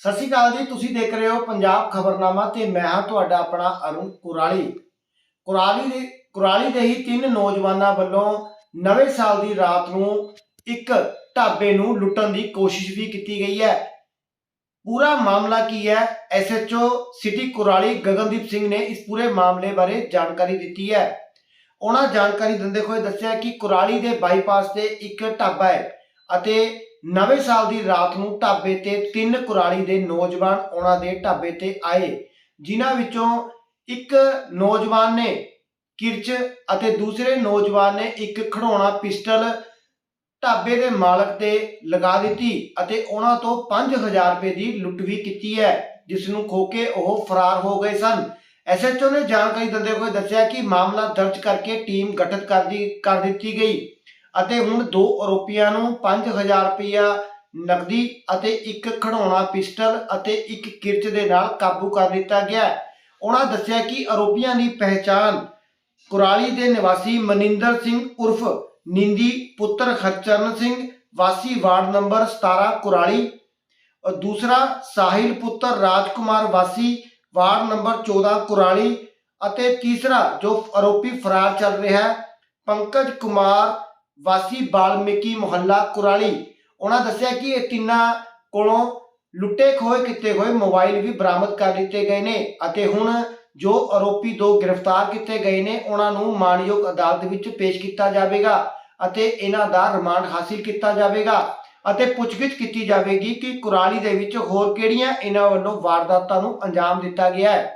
ਸਤਿ ਸ਼੍ਰੀ ਅਕਾਲ ਜੀ, ਤੁਸੀਂ ਦੇਖ ਰਹੇ ਹੋ ਪੰਜਾਬ ਖਬਰਨਾਮਾ ਤੇ ਮੈਂ ਹਾਂ ਤੁਹਾਡਾ ਆਪਣਾ ਅਰੁਣ ਕੁਰਾਲੀ। ਕੁਰਾਲੀ ਦੇ ਕੁਰਾਲੀ ਦੇ ਹੀ ਤਿੰਨ ਨੌਜਵਾਨਾਂ ਵੱਲੋਂ ਨਵੇਂ ਸਾਲ ਦੀ ਰਾਤ ਨੂੰ ਇੱਕ ਢਾਬੇ ਨੂੰ ਲੁੱਟਣ ਦੀ ਕੋਸ਼ਿਸ਼ ਵੀ ਕੀਤੀ ਗਈ ਹੈ। ਪੂਰਾ ਮਾਮਲਾ ਕੀ ਹੈ? ਐਸਐਚਓ ਸਿਟੀ ਕੁਰਾਲੀ ਗਗਨਦੀਪ ਸਿੰਘ ਨੇ ਇਸ ਪੂਰੇ ਮਾਮਲੇ ਬਾਰੇ ਜਾਣਕਾਰੀ ਦਿੱਤੀ ਹੈ। ਉਹਨਾਂ ਜਾਣਕਾਰੀ ਦਿੰਦੇ ਹੋਏ ਦੱਸਿਆ ਕਿ ਕੁਰਾਲੀ ਦੇ ਬਾਈਪਾਸ ਤੇ ਇੱਕ ਢਾਬਾ ਹੈ ਅਤੇ ਨਵੇਂ ਸਾਲ ਦੀ ਰਾਤ ਨੂੰ ਢਾਬੇ ਤੇ ਤਿੰਨ ਕੁਰਾਲੀ ਦੇ ਨੌਜਵਾਨ ਉਹਨਾਂ ਦੇ ਢਾਬੇ ਤੇ ਆਏ, ਜਿਨ੍ਹਾਂ ਵਿੱਚੋਂ ਇੱਕ ਨੌਜਵਾਨ ਨੇ ਕਿਰਚ ਅਤੇ ਦੂਸਰੇ ਨੌਜਵਾਨ ਨੇ ਇੱਕ ਖੜਾਉਣਾ ਪਿਸਟਲ ਢਾਬੇ ਦੇ ਮਾਲਕ ਤੇ ਲਗਾ ਦਿੱਤੀ ਅਤੇ ਉਹਨਾਂ ਤੋਂ 5000 ਰੁਪਏ ਦੀ ਲੁੱਟ ਵੀ ਕੀਤੀ ਹੈ, ਜਿਸ ਨੂੰ ਖੋ ਕੇ ਉਹ ਫਰਾਰ ਹੋ ਗਏ ਸਨ। ਐਸਐਚਓ ਨੇ ਜਾਣਕਾਰੀ ਦਿੰਦੇ ਹੋਏ ਦੱਸਿਆ ਕਿ ਮਾਮਲਾ ਦਰਜ ਕਰਕੇ ਟੀਮ ਗਠਿਤ ਕਰ ਕਰ ਦਿੱਤੀ ਗਈ। ਅਤੇ ਹੁਣ ਦੋ ਆਰੋਪੀਆਂ ਨੂੰ 5000 ਰੁਪਇਆ ਨਕਦੀ ਅਤੇ ਇੱਕ ਖੜਾਉਣਾ ਪਿਸਟਲ ਅਤੇ ਇੱਕ ਕਿਰਚ ਦੇ ਨਾਲ ਕਾਬੂ ਕਰ ਲਿੱਤਾ ਗਿਆ ਉਹਨਾਂ ਦੱਸਿਆ ਕਿ ਆਰੋਪੀਆਂ ਦੀ ਪਹਿਚਾਣ ਕੁਰਾਲੀ ਦੇ ਨਿਵਾਸੀ ਮਨਿੰਦਰ ਸਿੰਘ ਉਰਫ ਨਿੰਦੀ ਪੁੱਤਰ ਹਰਚਰਨ ਸਿੰਘ, ਵਾਸੀ ਵਾਰਡ ਨੰਬਰ 17 ਕੁਰਾਲੀ ਔਰ ਦੂਸਰਾ ਸਾਹਿਲ ਪੁੱਤਰ ਰਾਜਕੁਮਾਰ, ਵਾਸੀ ਵਾਰਡ ਨੰਬਰ 14 ਕੁਰਾਲੀ ਅਤੇ ਤੀਸਰਾ ਜੋ ਆਰੋਪੀ ਫਰਾਰ ਚੱਲ ਰਿਹਾ ਹੈ, ਪੰਕਜ ਕੁਮਾਰ ਵਾਸੀ ਬਾਲਮੀਕੀ ਮੁਹੱਲਾ ਕੁਰਾਲੀ। ਉਹਨਾਂ ਦੱਸਿਆ ਕਿ ਇਹ ਤਿੰਨਾਂ ਕੋਲੋਂ ਲੁੱਟੇ ਖੋਏ ਕੀਤੇ ਹੋਏ ਮੋਬਾਈਲ ਵੀ ਬਰਾਮਦ ਕਰ ਲਿੱਤੇ ਗਏ ਨੇ ਅਤੇ ਹੁਣ ਜੋ ਆਰੋਪੀ ਦੋ ਗ੍ਰਿਫਤਾਰ ਕੀਤੇ ਗਏ ਨੇ, ਉਹਨਾਂ ਨੂੰ ਮਾਨਯੋਗ ਅਦਾਲਤ ਵਿੱਚ ਪੇਸ਼ ਕੀਤਾ ਜਾਵੇਗਾ ਅਤੇ ਇਹਨਾਂ ਦਾ ਰਿਮਾਂਡ ਹਾਸਿਲ ਕੀਤਾ ਜਾਵੇਗਾ ਅਤੇ ਪੁੱਛਗਿੱਛ ਕੀਤੀ ਜਾਵੇਗੀ ਕਿ ਕੁਰਾਲੀ ਦੇ ਵਿੱਚ ਹੋਰ ਕਿਹੜੀਆਂ ਇਹਨਾਂ ਵੱਲੋਂ ਵਾਰਦਾਤਾਂ ਨੂੰ ਅੰਜਾਮ ਦਿੱਤਾ ਗਿਆ ਹੈ।